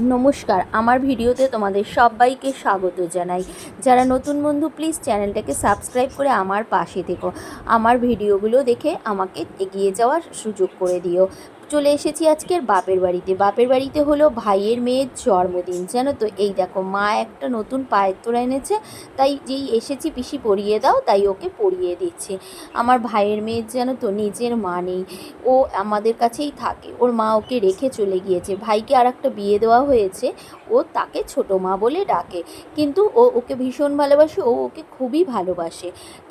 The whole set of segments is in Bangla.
নমস্কার, আমার ভিডিওতে তোমাদের সবাইকে স্বাগত জানাই। যারা নতুন বন্ধু প্লিজ চ্যানেলটাকে সাবস্ক্রাইব করে আমার পাশে থেকো। আমার ভিডিওগুলো দেখে আমাকে এগিয়ে যাওয়ার সুযোগ করে দিও। চলে এসেছি আজকের বাপের বাড়িতে। বাপের বাড়িতে হলো ভাইয়ের মেয়ের জন্মদিন। জানো তো এই দেখো মা একটা নতুন পায়ের তোরা এনেছে তাই যেই এসেছি পিসি পরিয়ে দাও তাই ওকে পরিয়ে দিচ্ছে। আমার ভাইয়ের মেয়ের যেন তো নিজের মা নেই। ও আমাদের কাছেই থাকে। ওর মা ওকে রেখে চলে গিয়েছে। ভাইকে আর একটা বিয়ে দেওয়া হয়েছে। ও তাকে ছোট মা বলে ডাকে। কিন্তু ও ওকে ভীষণ ভালোবাসে ও ওকে খুবই ভালোবাসে।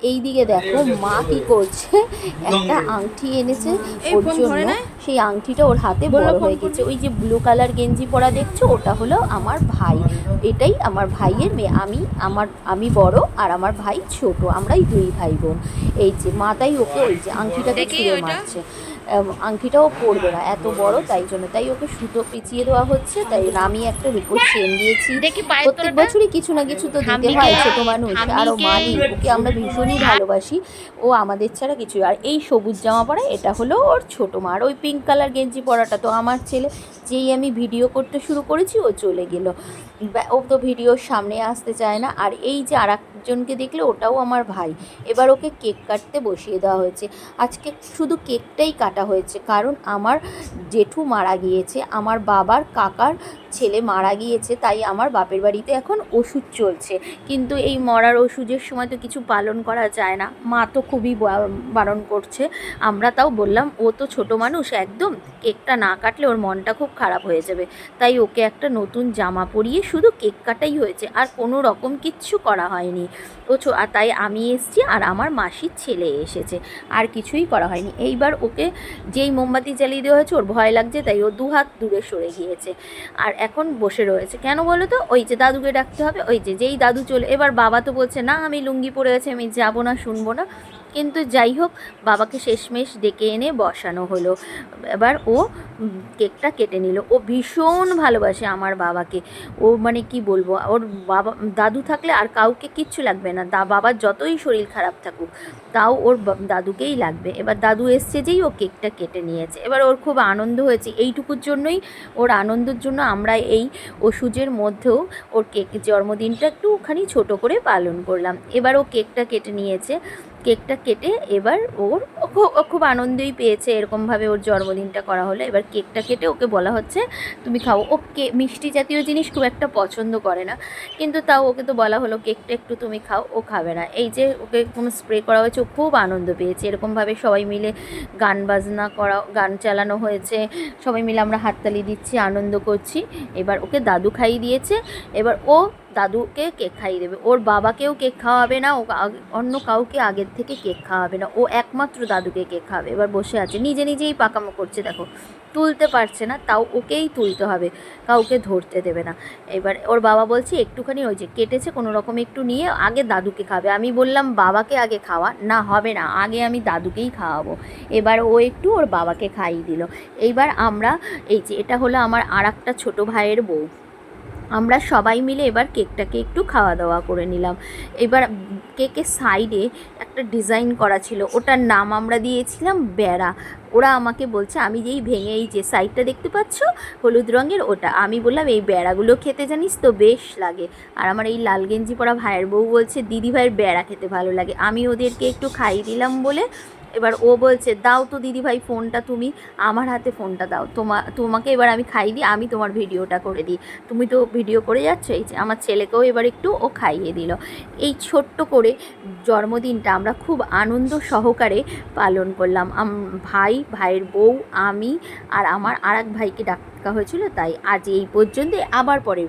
এই দিকে দেখো মা কি করছে? একটা আংটি এনেছে এই ওর জন্য সেই আংটিটা ওর হাতে বড় হয়ে গেছে। ওই যে ব্লু কালার গেঞ্জি পরা দেখছ? ওটা হলো আমার ভাই। এটাই আমার ভাইয়ের মেয়ে। আমি আমার আমি বড় আর আমার ভাই ছোট। আমরাই দুই ভাই বোন। এই যে মাতাই ওকে ওই যে আংটিটাকে ছুঁড়ে মারছে। আংটিটাও পরবে না। এত বড় তাই জন্য। তাই ওকে সুতো পিছিয়ে দেওয়া হচ্ছে তাই আমি একটা রূপোর চেন দিয়েছি। দেখি প্রত্যেক। বছরই কিছু না কিছু তো দিতে হয় ছোট মানুষ আরও মানি ওকে আমরা ভীষণই ভালোবাসি। ও আমাদের ছাড়া কিছু আর এই সবুজ জামা পরা এটা হলো ওর ছোটো মা। আর ওই পিঙ্ক কালার গেঞ্জি পরাটা তো আমার ছেলে। যেই আমি ভিডিও করতে শুরু করেছি ও চলে গেল। ও তো ভিডিওর সামনে আসতে চায় না। আর এই যে আর একজনকে দেখলে ওটাও আমার ভাই। এবার ওকে কেক কাটতে বসিয়ে দেওয়া হয়েছে। আজকে শুধু কেকটাই কাটা হয়েছে। কারণ আমার জেঠু মারা গিয়েছে আমার বাবার কাকার ছেলে মারা গিয়েছে, তাই আমার বাপের বাড়িতে এখন ওষুধ চলছে। কিন্তু এই মরার ওষুধের সময় তো কিছু পালন করা যায় না। মা তো খুবই বারণ করছে। আমরা তাও বললাম, ও তো ছোট মানুষ, একদম কেকটা না কাটলে ওর মনটা খুব খারাপ হয়ে যাবে। তাই ওকে একটা নতুন জামা পরিয়ে শুধু কেক কাটাই হয়েছে, আর কোনো রকম কিচ্ছু করা হয়নি। ও আর তাই আমি এসেছি, আর আমার মাসির ছেলে এসেছে। আর কিছুই করা হয়নি। এইবার ওকে যেই মোমবাতি জ্বালিয়ে দেওয়া হয়েছে, ওর ভয় লাগছে, তাই ও দু হাত দূরে সরে গিয়েছে। আর এখন বসে রয়েছে। কেন বলো তো? ওই যে দাদুকে ডাকতে হবে, ওই যে যেই দাদু চলে, এবার বাবা তো বলছে, না, আমি লুঙ্গি পরে আছি, আমি যাব না, শুনব না। কিন্তু যাই হোক, বাবাকে শেষমেশ ডেকে এনে বসানো হলো। এবার ও কেকটা কেটে নিল। ও ভীষণ ভালোবাসে আমার বাবাকে। ও মানে কি বলব, ওর বাবা, দাদু থাকলে আর কাউকে কিচ্ছু লাগবে না। দা বাবার যতই শরীর খারাপ থাকুক, তাও ওর দাদুকেই লাগবে। এবার দাদু এসছে যেই ও কেকটা কেটে নিয়েছে। এবার ওর খুব আনন্দ হয়েছে। এইটুকুর জন্যই ওর আনন্দের জন্য আমরা এই ওষুধের মধ্যেও ওর কেক জন্মদিনটা একটুখানি ছোট করে পালন করলাম। এবার ও কেকটা কেটে নিয়েছে। কেকটা কেটে এবার ওর খুব আনন্দই পেয়েছে, এরকমভাবে ওর জন্মদিনটা করা হলো। এবার কেকটা কেটে ওকে বলা হচ্ছে, তুমি খাও। ও কে, মিষ্টি জাতীয় জিনিস খুব একটা পছন্দ করে না, কিন্তু তাও ওকে তো বলা হলো, কেকটা একটু তুমি খাও, ও খাবে না। এই যে ওকে কোনো স্প্রে করা হয়েছে, ও খুব আনন্দ পেয়েছে। এরকমভাবে সবাই মিলে গান বাজনা করা, গান চালানো হয়েছে, সবাই মিলে আমরা হাততালি দিচ্ছি, আনন্দ করছি। এবার ওকে দাদু খাইয়ে দিয়েছে। এবার ও দাদুকে কেক খাইয়ে দেবে। ওর বাবাকেও কেক খাওয়াবে না, ও অন্য কাউকে আগের থেকে কেক খাওয়াবে না। ও একমাত্র দাদুকে কেক খাওয়াবে। এবার বসে আছে। নিজে নিজেই পাকামো করছে, দেখো। তুলতে পারছে না, তাও ওকেই তুলতে হবে। কাউকে ধরতে দেবে না। এবার ওর বাবা বলছে, একটুখানি ওই যে কেটেছে, কোনো রকম একটু নিয়ে আগে দাদুকে খাবে। আমি বললাম, বাবাকে আগে খাওয়া। না, হবে না। আগে আমি দাদুকেই খাওয়াবো। এবার ও একটু ওর বাবাকে খাইয়ে দিল। এইবার আমরা, এই যে, এটা হলো আমার আর একটা ছোটো ভাইয়ের বউ। আমরা সবাই মিলে এবার কেকটাকে একটু খাওয়া দাওয়া করে নিলাম। এবার কেকের সাইডে একটা ডিজাইন করা ছিল, ওটার নাম আমরা দিয়েছিলাম বেড়া। ওরা আমাকে বলছে, আমি যেই ভেঙে এই যে সাইডটা দেখতে পাচ্ছ, হলুদ রঙের ওটা। আমি বললাম, এই বেড়াগুলো খেতে জানিস তো বেশ লাগে। আর আমার এই লাল গেঞ্জি পরা ভাইয়ের বউ বলছে দিদি ভাইয়ের বেড়া খেতে ভালো লাগে। আমি ওদেরকে একটু খাইয়ে দিলাম বলে এবার ও বলছে, দাও তো দিদি ভাই ফোনটা তুমি, আমার হাতে ফোনটা দাও। তোমা, তোমাকে এবার আমি খাই দিই, আমি তোমার ভিডিওটা করে দিই। তুমি তো ভিডিও করে যাচ্ছ, এই যে আমার ছেলেকেও এবার একটু ও খাইয়ে দিল। এই ছোট্ট করে জন্মদিনটা আমরা খুব আনন্দ সহকারে পালন করলাম। ভাই, ভাইয়ের বউ, আমি আর আমার আর এক ভাইকে ডাকা হয়েছিল, তাই আজ এই পর্যন্ত আবার পরে